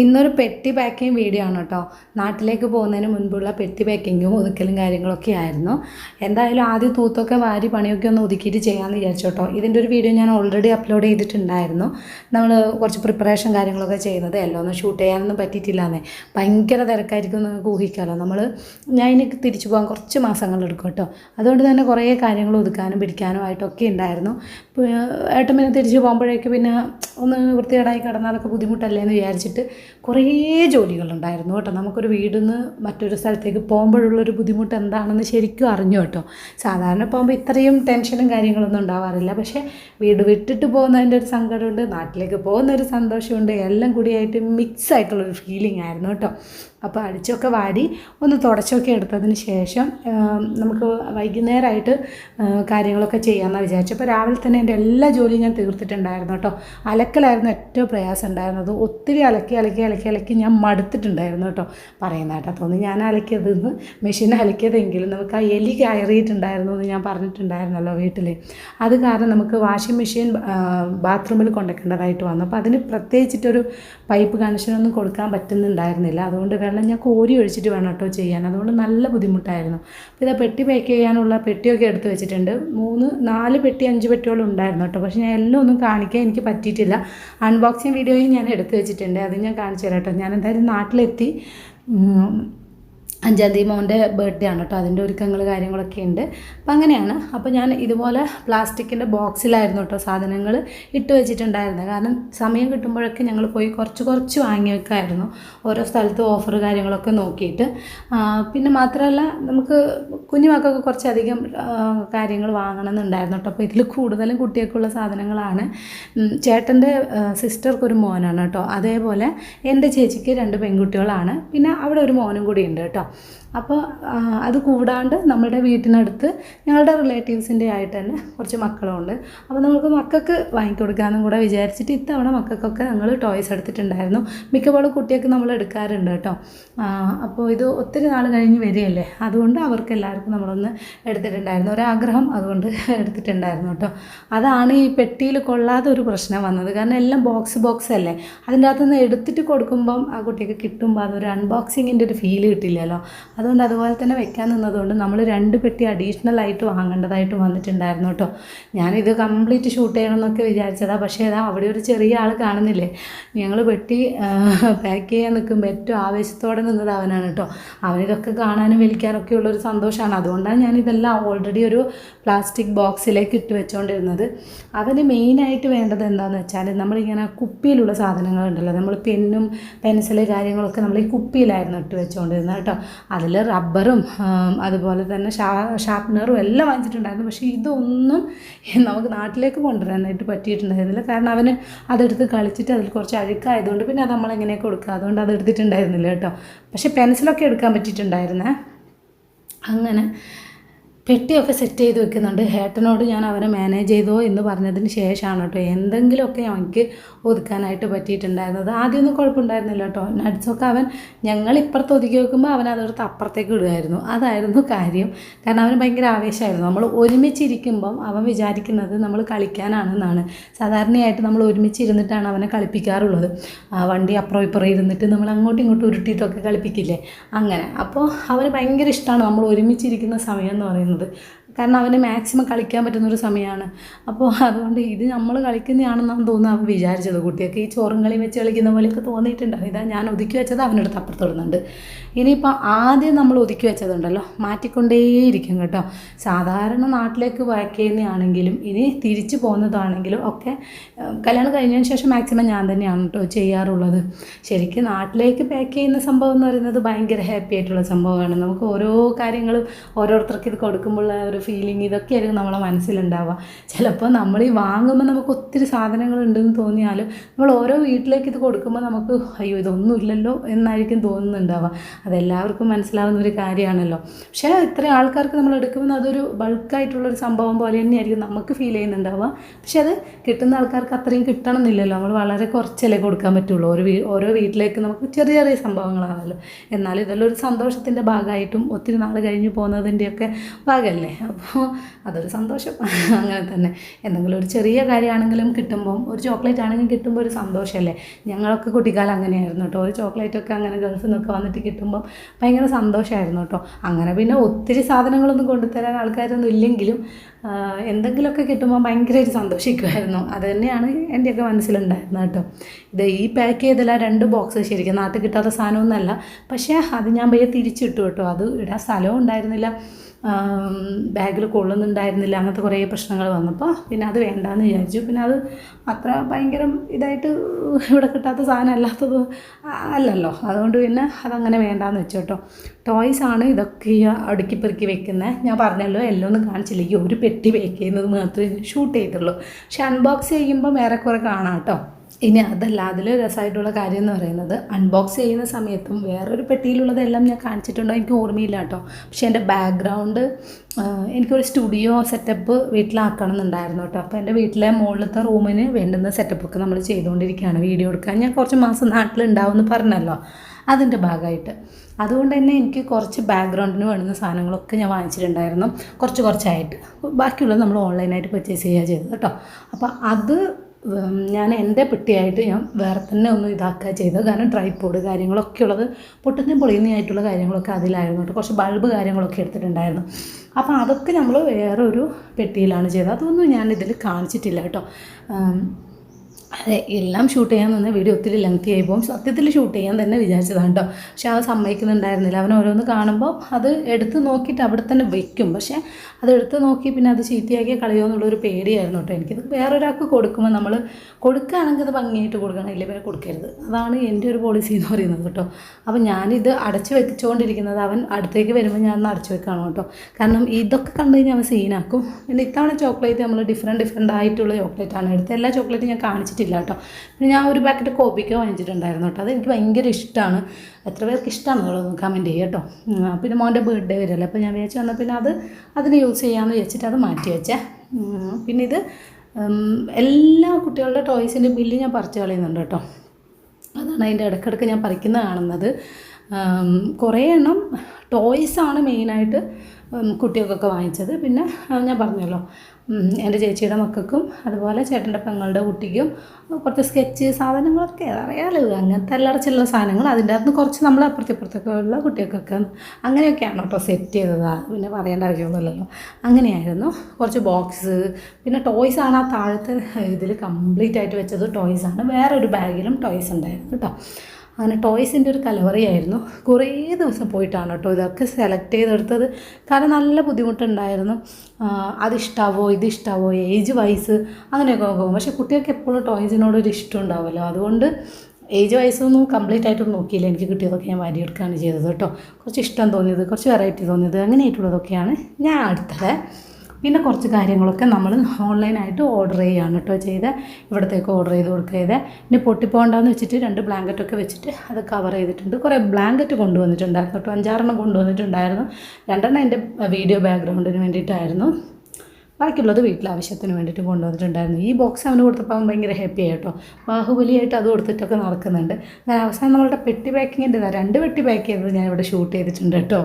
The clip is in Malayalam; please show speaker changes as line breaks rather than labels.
ഇന്നൊരു പെട്ടി പാക്കിംഗ് വീഡിയോ ആണ് കേട്ടോ. നാട്ടിലേക്ക് പോകുന്നതിന് മുൻപുള്ള പെട്ടി പാക്കിങ്ങും ഒതുക്കലും കാര്യങ്ങളൊക്കെ ആയിരുന്നു. എന്തായാലും ആദ്യം തൂത്തൊക്കെ വാരി പണിയൊക്കെ ഒന്ന് ഒതുക്കിയിട്ട് ചെയ്യാമെന്ന് വിചാരിച്ചു കേട്ടോ. ഇതിന്റെ ഒരു വീഡിയോ ഞാൻ ഓൾറെഡി അപ്ലോഡ് ചെയ്തിട്ടുണ്ടായിരുന്നു. നമ്മൾ കുറച്ച് പ്രിപ്പറേഷൻ കാര്യങ്ങളൊക്കെ ചെയ്യുന്നത് എല്ലാം ഒന്ന് ഷൂട്ട് ചെയ്യാനൊന്നും പറ്റിയിട്ടില്ലാന്നേ. ഭയങ്കര തിരക്കായിരിക്കും നിങ്ങൾക്ക് ഊഹിക്കാമല്ലോ നമ്മൾ ഞാൻ ഇനി തിരിച്ചു പോകാൻ കുറച്ച് മാസങ്ങൾ എടുക്കും കേട്ടോ. അതുകൊണ്ട് തന്നെ കുറേ കാര്യങ്ങൾ ഒതുക്കാനും പിടിക്കാനും ആയിട്ടൊക്കെ ഉണ്ടായിരുന്നു. ഏട്ടം പിന്നെ തിരിച്ചു പോകുമ്പോഴേക്ക് പിന്നെ ഒന്ന് വൃത്തികേടായി കിടന്നാലൊക്കെ ബുദ്ധിമുട്ടല്ലേ എന്ന് വിചാരിച്ചിട്ട് കുറേ ജോലികളുണ്ടായിരുന്നു കേട്ടോ. നമുക്കൊരു വീടിൽ നിന്ന് മറ്റൊരു സ്ഥലത്തേക്ക് പോകുമ്പോഴുള്ളൊരു ബുദ്ധിമുട്ട് എന്താണെന്ന് ശരിക്കും അറിഞ്ഞു കേട്ടോ. സാധാരണ പോകുമ്പോൾ ഇത്രയും ടെൻഷനും കാര്യങ്ങളൊന്നും ഉണ്ടാവാറില്ല. പക്ഷേ വീട് വിട്ടിട്ട് പോകുന്നതിന്റെ ഒരു സങ്കടമുണ്ട് നാട്ടിലേക്ക് പോകുന്ന ഒരു സന്തോഷമുണ്ട് എല്ലാം കൂടിയായിട്ട് മിക്സ് ആയിട്ടുള്ളൊരു ഫീലിംഗ് ആയിരുന്നു കേട്ടോ. അപ്പോൾ അടിച്ചൊക്കെ വാരി ഒന്ന് തുടച്ചൊക്കെ എടുത്തതിന് ശേഷം നമുക്ക് വൈകുന്നേരമായിട്ട് കാര്യങ്ങളൊക്കെ ചെയ്യാമെന്നാണ് വിചാരിച്ചു അപ്പോൾ രാവിലെ തന്നെ എന്റെ എല്ലാ ജോലിയും ഞാൻ തീർത്തിട്ടുണ്ടായിരുന്നു കേട്ടോ. അലക്കലായിരുന്നു ഏറ്റവും പ്രയാസം ഉണ്ടായിരുന്നത്. ഒത്തിരി അലക്കി അലക്കി അലക്കി അലക്കി ഞാൻ മടുത്തിട്ടുണ്ടായിരുന്നു കേട്ടോ. പറയുന്ന കേട്ടോ തോന്നി ഞാൻ അലക്കിയതെന്ന് മെഷീൻ അലക്കിയതെങ്കിലും നമുക്ക് ആ എലി കയറിയിട്ടുണ്ടായിരുന്നു എന്ന് ഞാൻ പറഞ്ഞിട്ടുണ്ടായിരുന്നല്ലോ വീട്ടിൽ അത് കാരണം നമുക്ക് വാഷിംഗ് മെഷീൻ ബാത്റൂമിൽ കൊണ്ടുവയ്ക്കേണ്ടതായിട്ട് വന്നു. അപ്പോൾ അതിന് പ്രത്യേകിച്ചിട്ടൊരു പൈപ്പ് കണക്ഷനൊന്നും കൊടുക്കാൻ പറ്റുന്നുണ്ടായിരുന്നില്ല. അതുകൊണ്ട് വെള്ളം ഞാൻ കോരി ഒഴിച്ചിട്ട് വേണം കേട്ടോ ചെയ്യാൻ. അതുകൊണ്ട് നല്ല ബുദ്ധിമുട്ടായിരുന്നു. അപ്പോൾ ഇതാ പെട്ടി പാക്ക് ചെയ്യാനുള്ള പെട്ടിയൊക്കെ എടുത്ത് വെച്ചിട്ടുണ്ട്. മൂന്ന് നാല് പെട്ടി അഞ്ച് പെട്ടിയോളം ഉണ്ടായിരുന്നു കേട്ടോ. പക്ഷേ ഞാൻ എല്ലാം ഒന്നും കാണിക്കാൻ എനിക്ക് പറ്റിയിട്ടില്ല. അൺബോക്സിങ് വീഡിയോയും ഞാൻ എടുത്ത് വെച്ചിട്ടുണ്ട്. അത് ഞാൻ കാണിച്ചു തരാം കേട്ടോ. ഞാൻ എന്തായാലും നാട്ടിലെത്തി. അഞ്ചാം തീയതി മോന്റെ ബർത്ത്ഡേ ആണ് കേട്ടോ. അതിന്റെ ഒരുക്കങ്ങൾ കാര്യങ്ങളൊക്കെ ഉണ്ട്. അപ്പം അങ്ങനെയാണ്. അപ്പോൾ ഞാൻ ഇതുപോലെ പ്ലാസ്റ്റിക്കിന്റെ ബോക്സിലായിരുന്നു കേട്ടോ സാധനങ്ങൾ ഇട്ട് വെച്ചിട്ടുണ്ടായിരുന്നത്. കാരണം സമയം കിട്ടുമ്പോഴൊക്കെ ഞങ്ങൾ പോയി കുറച്ച് കുറച്ച് വാങ്ങി വെക്കായിരുന്നു. ഓരോ സ്ഥലത്ത് ഓഫർ കാര്യങ്ങളൊക്കെ നോക്കിയിട്ട്. പിന്നെ മാത്രമല്ല നമുക്ക് കുഞ്ഞു മക്കൾക്ക് കുറച്ചധികം കാര്യങ്ങൾ വാങ്ങണമെന്നുണ്ടായിരുന്നു കേട്ടോ. അപ്പോൾ ഇതിൽ കൂടുതലും കുട്ടികൾക്കുള്ള സാധനങ്ങളാണ്. ചേട്ടന്റെ സിസ്റ്റർക്കൊരു മോനാണ് കേട്ടോ. അതേപോലെ എന്റെ ചേച്ചിക്ക് രണ്ട് പെൺകുട്ടികളാണ്. പിന്നെ അവിടെ ഒരു മോനും കൂടി ഉണ്ട് കേട്ടോ. അപ്പോൾ അത് കൂടാണ്ട് നമ്മുടെ വീട്ടിനടുത്ത് ഞങ്ങളുടെ റിലേറ്റീവ്സിന്റെ ആയിട്ട് തന്നെ കുറച്ച് മക്കളുണ്ട്. അപ്പോൾ നമുക്ക് മക്കൾക്ക് വാങ്ങിക്കൊടുക്കാമെന്നും കൂടെ വിചാരിച്ചിട്ട് ഇത്തവണ മക്കൾക്കൊക്കെ ഞങ്ങൾ ടോയ്സ് എടുത്തിട്ടുണ്ടായിരുന്നു. മിക്കവാറും കുട്ടിയൊക്കെ നമ്മൾ എടുക്കാറുണ്ട് കേട്ടോ. അപ്പോൾ ഇത് ഒത്തിരി നാൾ കഴിഞ്ഞ് വരികയല്ലേ? അതുകൊണ്ട് അവർക്ക് എല്ലാവർക്കും നമ്മളൊന്ന് എടുത്തിട്ടുണ്ടായിരുന്നു. ഒരാഗ്രഹം അതുകൊണ്ട് എടുത്തിട്ടുണ്ടായിരുന്നു കേട്ടോ. അതാണ് ഈ പെട്ടിയിൽ കൊള്ളാതെ ഒരു പ്രശ്നം വന്നത്. കാരണം എല്ലാം ബോക്സ് ബോക്സ് അല്ലേ? അതിന്റെ അകത്തുനിന്ന് എടുത്തിട്ട് കൊടുക്കുമ്പം ആ കുട്ടിക്ക് കിട്ടുമ്പോൾ അതൊരു അൺബോക്സിങ്ങിന്റെ ഒരു ഫീൽ കിട്ടില്ലല്ലോ. അതുകൊണ്ട് അതുപോലെ തന്നെ വെക്കാൻ നിന്നതുകൊണ്ട് നമ്മൾ രണ്ട് പെട്ടി അഡീഷണൽ ആയിട്ട് വാങ്ങേണ്ടതായിട്ട് വന്നിട്ടുണ്ടായിരുന്നു കേട്ടോ. ഞാനിത് കംപ്ലീറ്റ് ഷൂട്ട് ചെയ്യണമെന്നൊക്കെ വിചാരിച്ചതാണ് പക്ഷേ അതാ അവിടെ ഒരു ചെറിയ ആൾ കാണുന്നില്ലേ? ഞങ്ങൾ പെട്ടി പാക്ക് ചെയ്യാൻ നിൽക്കുമ്പോൾ ഏറ്റവും ആവേശത്തോടെ നിന്നത് അവനാണ് കേട്ടോ. അവനിതൊക്കെ കാണാനും വലിക്കാനൊക്കെ ഉള്ളൊരു സന്തോഷമാണ് അതുകൊണ്ടാണ് ഞാനിതെല്ലാം ഓൾറെഡി ഒരു പ്ലാസ്റ്റിക് ബോക്സിലേക്ക് ഇട്ട് വെച്ചുകൊണ്ടിരുന്നത് അവന് മെയിനായിട്ട് വേണ്ടത് എന്താണെന്ന് വെച്ചാൽ നമ്മളിങ്ങനെ കുപ്പിയിലുള്ള സാധനങ്ങളുണ്ടല്ലോ. നമ്മൾ പെന്നും പെൻസിൽ കാര്യങ്ങളൊക്കെ നമ്മൾ ഈ കുപ്പിയിലായിരുന്നു ഇട്ട് വെച്ചുകൊണ്ടിരുന്നത് കേട്ടോ. അതിൽ റബ്ബറും അതുപോലെ തന്നെ ഷാ ഷാർപ്പ്നറും എല്ലാം വാങ്ങിച്ചിട്ടുണ്ടായിരുന്നു. പക്ഷേ ഇതൊന്നും നമുക്ക് നാട്ടിലേക്ക് കൊണ്ടുവരാനായിട്ട് പറ്റിയിട്ടുണ്ടായിരുന്നില്ല. കാരണം അവന് അതെടുത്ത് കളിച്ചിട്ട് അതിൽ കുറച്ച് അഴുക്കായതുകൊണ്ട് പിന്നെ അത് നമ്മളെങ്ങനെ കൊടുക്കുക? അതുകൊണ്ട് അത് എടുത്തിട്ടുണ്ടായിരുന്നില്ല കേട്ടോ. പക്ഷേ പെൻസിലൊക്കെ എടുക്കാൻ പറ്റിയിട്ടുണ്ടായിരുന്നേ. അങ്ങനെ പെട്ടിയൊക്കെ സെറ്റ് ചെയ്ത് വെക്കുന്നുണ്ട്. ഹേട്ടനോട് ഞാൻ അവനെ മാനേജ് ചെയ്തോ എന്ന് പറഞ്ഞതിന് ശേഷമാണ് കേട്ടോ എന്തെങ്കിലുമൊക്കെ അവനക്ക് ഒതുക്കാനായിട്ട് പറ്റിയിട്ടുണ്ടായിരുന്നത്. ആദ്യമൊന്നും കുഴപ്പമുണ്ടായിരുന്നില്ല കേട്ടോ. നട്സൊക്കെ അവൻ ഞങ്ങൾ ഇപ്പുറത്ത് ഒതുക്കി വെക്കുമ്പോൾ അവൻ അതെടുത്ത് അപ്പുറത്തേക്ക് ഇടുമായിരുന്നു. അതായിരുന്നു കാര്യം. കാരണം അവന് ഭയങ്കര ആവേശമായിരുന്നു. നമ്മൾ ഒരുമിച്ചിരിക്കുമ്പം അവൻ വിചാരിക്കുന്നത് നമ്മൾ കളിക്കാനാണെന്നാണ്. സാധാരണയായിട്ട് നമ്മൾ ഒരുമിച്ച് ഇരുന്നിട്ടാണ് അവനെ കളിപ്പിക്കാറുള്ളത്. ആ വണ്ടി അപ്പുറം ഇപ്പുറം ഇരുന്നിട്ട് നമ്മൾ അങ്ങോട്ടും ഇങ്ങോട്ടും ഉരുട്ടിയിട്ടൊക്കെ കളിപ്പിക്കില്ലേ? അങ്ങനെ. അപ്പോൾ അവന് ഭയങ്കര ഇഷ്ടമാണ് നമ്മൾ ഒരുമിച്ചിരിക്കുന്ന സമയം എന്ന് പറയുന്നത്. പറയുന്നത് കാരണം അവന് മാക്സിമം കളിക്കാൻ പറ്റുന്നൊരു സമയമാണ് അപ്പോൾ അതുകൊണ്ട് ഇത് നമ്മൾ കളിക്കുന്നതാണെന്നാണ് തോന്നുന്നത്. അവൻ വിചാരിച്ചത് കുട്ടിയൊക്കെ ഈ ചോറും കളി വെച്ച് കളിക്കുന്ന പോലെയൊക്കെ തോന്നിയിട്ടുണ്ടാവും. ഇതാ ഞാൻ ഒതുക്കി വെച്ചത് അവനെടുത്ത് അപ്പുറത്തിടുന്നുണ്ട്. ഇനിയിപ്പോൾ ആദ്യം നമ്മൾ ഒതുക്കി വെച്ചതുണ്ടല്ലോ. മാറ്റിക്കൊണ്ടേയിരിക്കും കേട്ടോ. സാധാരണ നാട്ടിലേക്ക് പാക്ക് ചെയ്യുന്നതാണെങ്കിലും ഇനി തിരിച്ചു പോകുന്നതാണെങ്കിലും ഒക്കെ കല്യാണം കഴിഞ്ഞതിന് ശേഷം മാക്സിമം ഞാൻ തന്നെയാണ് കേട്ടോ ചെയ്യാറുള്ളത്. ശരിക്കും നാട്ടിലേക്ക് പാക്ക് ചെയ്യുന്ന സംഭവം എന്ന് പറയുന്നത് ഭയങ്കര ഹാപ്പി ആയിട്ടുള്ള സംഭവമാണ്. നമുക്ക് ഓരോ കാര്യങ്ങളും ഓരോരുത്തർക്ക് ഇത് കൊടുക്കുമ്പോൾ ഒരു ഫീലിംഗ് ഇതൊക്കെയായിരിക്കും നമ്മളെ മനസ്സിലുണ്ടാവുക. ചിലപ്പോൾ നമ്മൾ ഈ വാങ്ങുമ്പോൾ നമുക്ക് ഒത്തിരി സാധനങ്ങൾ ഉണ്ടെന്ന് തോന്നിയാലും നമ്മൾ ഓരോ വീട്ടിലേക്ക് ഇത് കൊടുക്കുമ്പോൾ നമുക്ക് അയ്യോ ഇതൊന്നുമില്ലല്ലോ എന്നായിരിക്കും തോന്നുന്നുണ്ടാവുക. അതെല്ലാവർക്കും മനസ്സിലാവുന്ന ഒരു കാര്യമാണല്ലോ. പക്ഷേ ഇത്രയും ആൾക്കാർക്ക് നമ്മൾ എടുക്കുമ്പോൾ അതൊരു ബൾക്കായിട്ടുള്ളൊരു സംഭവം പോലെ തന്നെയായിരിക്കും നമുക്ക് ഫീൽ ചെയ്യുന്നുണ്ടാവുക. പക്ഷേ അത് കിട്ടുന്ന ആൾക്കാർക്ക് അത്രയും കിട്ടണം എന്നില്ലല്ലോ നമ്മൾ വളരെ കുറച്ചല്ലേ കൊടുക്കാൻ പറ്റുള്ളൂ. ഓരോ വീ ഓരോ വീട്ടിലേക്ക് നമുക്ക് ചെറിയ ചെറിയ സംഭവങ്ങളാണല്ലോ. എന്നാൽ ഇതെല്ലാം ഒരു സന്തോഷത്തിന്റെ ഭാഗമായിട്ടും ഒത്തിരി നാൾ കഴിഞ്ഞ് പോകുന്നതിന്റെയൊക്കെ ഭാഗമല്ലേ? അപ്പോൾ അതൊരു സന്തോഷം. അങ്ങനെ തന്നെ. എന്തെങ്കിലും ഒരു ചെറിയ കാര്യമാണെങ്കിലും കിട്ടുമ്പം ഒരു ചോക്ലേറ്റ് ആണെങ്കിലും കിട്ടുമ്പോൾ ഒരു സന്തോഷമല്ലേ ഞങ്ങളൊക്കെ കുട്ടിക്കാലം അങ്ങനെയായിരുന്നു കേട്ടോ. ഒരു ചോക്ലേറ്റൊക്കെ അങ്ങനെ ഗൾഫിൽ നിന്നൊക്കെ വന്നിട്ട് കിട്ടുമ്പം ഭയങ്കര സന്തോഷമായിരുന്നു കേട്ടോ. അങ്ങനെ പിന്നെ ഒത്തിരി സാധനങ്ങളൊന്നും കൊണ്ടുതരാൻ ആൾക്കാരൊന്നും ഇല്ലെങ്കിലും എന്തെങ്കിലുമൊക്കെ കിട്ടുമ്പോൾ ഭയങ്കരമായിട്ട് സന്തോഷിക്കുമായിരുന്നു. അത് തന്നെയാണ് എന്റെയൊക്കെ മനസ്സിലുണ്ടായിരുന്നത് കേട്ടോ. ഇത് ഈ പാക്ക് ചെയ്തില്ല രണ്ട് ബോക്സ് ശരിക്കും. നാട്ടിൽ കിട്ടാത്ത സാധനമൊന്നുമല്ല. പക്ഷേ അത് ഞാൻ പയ്യെ തിരിച്ചിട്ടു കേട്ടോ. അത് ഇടാൻ സ്ഥലവും ഉണ്ടായിരുന്നില്ല. ബാഗിൽ കൊള്ളുന്നുണ്ടായിരുന്നില്ല അങ്ങനത്തെ കുറേ പ്രശ്നങ്ങൾ വന്നപ്പോൾ പിന്നെ അത് വേണ്ടാന്ന് വിചാരിച്ചു. പിന്നെ അത് അത്ര ഭയങ്കരം ഇതായിട്ട് ഇവിടെ കിട്ടാത്ത സാധനം അല്ലാത്തത് അല്ലല്ലോ. അതുകൊണ്ട് പിന്നെ അതങ്ങനെ വേണ്ടാന്ന് വെച്ചു കേട്ടോ. ടോയ്സ് ആണ് ഇതൊക്കെ അടുക്കി പെറുക്കി വെക്കുന്നത് ഞാൻ പറഞ്ഞല്ലോ എല്ലാം ഒന്നും കാണിച്ചില്ല. ഈ ഒരു പെട്ടി വെക്കുന്നത് മാത്രമേ ഷൂട്ട് ചെയ്തിട്ടുള്ളൂ പക്ഷെ അൺബോക്സ് ചെയ്യുമ്പോൾ കുറെ കാണാം കേട്ടോ. ഇനി അതല്ല അതിൽ രസമായിട്ടുള്ള കാര്യം എന്ന് പറയുന്നത് അൺബോക്സ് ചെയ്യുന്ന സമയത്തും വേറൊരു പെട്ടിയിലുള്ളതെല്ലാം ഞാൻ കാണിച്ചിട്ടുണ്ടോ. എനിക്ക് ഓർമ്മയില്ല കേട്ടോ. പക്ഷേ എന്റെ ബാക്ക്ഗ്രൗണ്ട് എനിക്കൊരു സ്റ്റുഡിയോ സെറ്റപ്പ് വീട്ടിലാക്കണം എന്നുണ്ടായിരുന്നു കേട്ടോ. അപ്പോൾ എന്റെ വീട്ടിലെ മുകളിലത്തെ റൂമിന് വേണ്ടുന്ന സെറ്റപ്പൊക്കെ നമ്മൾ ചെയ്തുകൊണ്ടിരിക്കുകയാണ് വീഡിയോ എടുക്കാൻ. ഞാൻ കുറച്ച് മാസം നാട്ടിലുണ്ടാവുമെന്ന് പറഞ്ഞല്ലോ. അതിന്റെ ഭാഗമായിട്ട്. അതുകൊണ്ട് തന്നെ എനിക്ക് കുറച്ച് ബാക്ക്ഗ്രൗണ്ടിന് വേണ്ടുന്ന സാധനങ്ങളൊക്കെ ഞാൻ വാങ്ങിച്ചിട്ടുണ്ടായിരുന്നു. കുറച്ച് കുറച്ചായിട്ട്. ബാക്കിയുള്ളത് നമ്മൾ ഓൺലൈനായിട്ട് പർച്ചേസ് ചെയ്യുക ചെയ്തത് കേട്ടോ. അപ്പോൾ അത് ഞാൻ എന്റെ പെട്ടിയായിട്ട് ഞാൻ വേറെ തന്നെ ഒന്ന് ഇതാക്കുക ചെയ്തത്. കാരണം ട്രൈപ്പോഡ് കാര്യങ്ങളൊക്കെ ഉള്ളത് പൊട്ടുന്ന പൊളിയുന്നതായിട്ടുള്ള കാര്യങ്ങളൊക്കെ അതിലായിരുന്നു കേട്ടോ. കുറച്ച് ബൾബ് കാര്യങ്ങളൊക്കെ എടുത്തിട്ടുണ്ടായിരുന്നു. അപ്പോൾ അതൊക്കെ നമ്മൾ വേറൊരു പെട്ടിയിലാണ് ചെയ്തത്. അതൊന്നും ഞാൻ ഇതിൽ കാണിച്ചിട്ടില്ല കേട്ടോ. അതെ എല്ലാം ഷൂട്ട് ചെയ്യാൻ നിന്ന് വീഡിയോ ഒത്തിരി ലെങ്തി ആയി പോകും. സത്യത്തിൽ ഷൂട്ട് ചെയ്യാൻ തന്നെ വിചാരിച്ചതാണ് കേട്ടോ പക്ഷെ അത് സമ്മതിക്കുന്നുണ്ടായിരുന്നില്ല. അവൻ ഓരോന്ന് കാണുമ്പോൾ അത് എടുത്ത് നോക്കിയിട്ട് അവിടെ തന്നെ വെക്കും. പക്ഷേ അത് എടുത്ത് നോക്കി പിന്നെ അത് ചീത്തയാക്കി കളയോ എന്നുള്ളൊരു പേടിയായിരുന്നു കേട്ടോ എനിക്കിത് വേറൊരാൾക്ക് കൊടുക്കുമ്പോൾ നമ്മൾ കൊടുക്കുകയാണെങ്കിൽ അത് ഭംഗിയായിട്ട് കൊടുക്കണം. ഇല്ലേ പിന്നെ കൊടുക്കരുത്. അതാണ് എന്റെ ഒരു പോളിസി എന്ന് പറയുന്നത് കേട്ടോ അപ്പോൾ ഞാനിത് അടച്ചു വെച്ചുകൊണ്ടിരിക്കുന്നത് അവൻ അടുത്തേക്ക് വരുമ്പോൾ ഞാൻ അടച്ചു വെക്കുകയാണ് കേട്ടോ കാരണം ഇതൊക്കെ കണ്ടു കഴിഞ്ഞാൽ അവൻ സീനാക്കും പിന്നെ ഇത്തവണ ചോക്ലേറ്റ് നമ്മൾ ഡിഫറെന്റ് ഡിഫറെന്റ് ആയിട്ടുള്ള ചോക്ലേറ്റ് ആണ്. എടുത്തത് എല്ലാ ചോക്ലേറ്റും ഞാൻ കാണിച്ചിട്ടില്ല കേട്ടോ പിന്നെ ഞാൻ ഒരു പാക്കറ്റ് കോപ്പിക്ക വാങ്ങിച്ചിട്ടുണ്ടായിരുന്നു കേട്ടോ. അത് എനിക്ക് ഭയങ്കര ഇഷ്ടമാണ് എത്ര പേർക്ക് ഇഷ്ടമാണെന്നുള്ളത് കമന്റ് ചെയ്യുക കേട്ടോ. പിന്നെ മോന്റെ ബർത്ത്ഡേ വരുമല്ലോ അപ്പോൾ ഞാൻ വിചാരിച്ചു വന്നാൽ പിന്നെ അത് അതിന് യൂസ് ചെയ്യാമെന്ന് വെച്ചിട്ട് അത് മാറ്റി വെച്ചേ. പിന്നെ ഇത് എല്ലാ കുട്ടികളുടെ ടോയ്സിന്റെ ബില്ല് ഞാൻ പറിച്ചു കളയുന്നുണ്ട് കേട്ടോ. അതാണ് അതിന്റെ ഇടയ്ക്കിടയ്ക്ക് ഞാൻ പറിക്കുന്ന കാണുന്നത്. കുറേ എണ്ണം ടോയ്സാണ് മെയിനായിട്ട് കുട്ടികൾക്കൊക്കെ വാങ്ങിച്ചത്. പിന്നെ ഞാൻ പറഞ്ഞല്ലോ എന്റെ ചേച്ചിയുടെ മക്കൾക്കും അതുപോലെ ചേട്ടന്റെ പെങ്ങളുടെ കുട്ടിക്കും കുറച്ച് സ്കെച്ച് സാധനങ്ങളൊക്കെ അറിയാലോ അങ്ങനത്തെ അല്ലറ സാധനങ്ങൾ. അതിന്റെ അകത്ത് കുറച്ച് നമ്മൾ അപ്പുറത്തെ ഇപ്പുറത്തൊക്കെ ഉള്ള കുട്ടികൾക്കൊക്കെ അങ്ങനെയൊക്കെയാണ് കേട്ടോ സെറ്റ് ചെയ്തത്. പിന്നെ പറയേണ്ട ആവശ്യമൊന്നുമില്ലല്ലോ അങ്ങനെയായിരുന്നു. കുറച്ച് ബോക്സ് പിന്നെ ടോയ്സ് ആണ് ആ താഴത്തെ ഇതിൽ കംപ്ലീറ്റ് ആയിട്ട് വെച്ചത് ടോയ്സ് ആണ്. വേറൊരു ബാഗിലും ടോയ്സ് ഉണ്ടായിരുന്നു കേട്ടോ. അങ്ങനെ ടോയ്സിന്റെ ഒരു കലവറിയായിരുന്നു. കുറേ ദിവസം പോയിട്ടാണ് കേട്ടോ ഇതൊക്കെ സെലക്ട് ചെയ്തെടുത്തത്. കാരണം നല്ല ബുദ്ധിമുട്ടുണ്ടായിരുന്നു. അതിഷ്ടാവോ ഇതിഷ്ടാവോ ഏജ് വൈസ് അങ്ങനെയൊക്കെ നോക്കും പക്ഷേ കുട്ടികൾക്ക് എപ്പോഴും ടോയ്സിനോട് ഒരു ഇഷ്ടം ഉണ്ടാവുമല്ലോ. അതുകൊണ്ട് ഏജ് വൈസൊന്നും കംപ്ലീറ്റ് ആയിട്ടൊന്നും നോക്കിയില്ല. എനിക്ക് കിട്ടിയതൊക്കെ ഞാൻ വാരിയെടുക്കുകയാണ് ചെയ്തത് കേട്ടോ. കുറച്ച് ഇഷ്ടം തോന്നിയത് കുറച്ച് വെറൈറ്റി തോന്നിയത് അങ്ങനെയായിട്ടുള്ളതൊക്കെയാണ് ഞാൻ അടുത്തത് പിന്നെ കുറച്ച് കാര്യങ്ങളൊക്കെ നമ്മൾ ഓൺലൈനായിട്ട് ഓർഡർ ചെയ്യുകയാണ് കേട്ടോ ചെയ്ത് ഇവിടത്തേക്ക് ഓർഡർ ചെയ്ത് കൊടുക്കുക ഇനി പൊട്ടിപ്പോകണ്ടെന്ന് വെച്ചിട്ട് രണ്ട് ബ്ലാങ്കറ്റൊക്കെ വെച്ചിട്ട് അത് കവർ ചെയ്തിട്ടുണ്ട്. കുറേ ബ്ലാങ്കറ്റ് കൊണ്ടുവന്നിട്ടുണ്ടായിരുന്നു കേട്ടോ. അഞ്ചാറെണ്ണം കൊണ്ടുവന്നിട്ടുണ്ടായിരുന്നു. രണ്ടെണ്ണം എന്റെ വീഡിയോ ബാക്ക്ഗ്രൗണ്ടിന് വേണ്ടിയിട്ടായിരുന്നു. ബാക്കിയുള്ളത് വീട്ടിലെ ആവശ്യത്തിന് വേണ്ടിയിട്ട് കൊണ്ടുവന്നിട്ടുണ്ടായിരുന്നു. ഈ ബോക്സ് അവന് കൊടുത്തപ്പോൾ അവൻ ഭയങ്കര ഹാപ്പി ആയിട്ടോ ബാഹുബലിയായിട്ട് അത് കൊടുത്തിട്ടൊക്കെ നടക്കുന്നുണ്ട്. അവസാനം നമ്മളുടെ പെട്ടി പാക്കിങ്ങിന്റെ രണ്ട് പെട്ടി പാക്ക് ചെയ്തത് ഞാൻ ഇവിടെ ഷൂട്ട് ചെയ്തിട്ടുണ്ട് കേട്ടോ.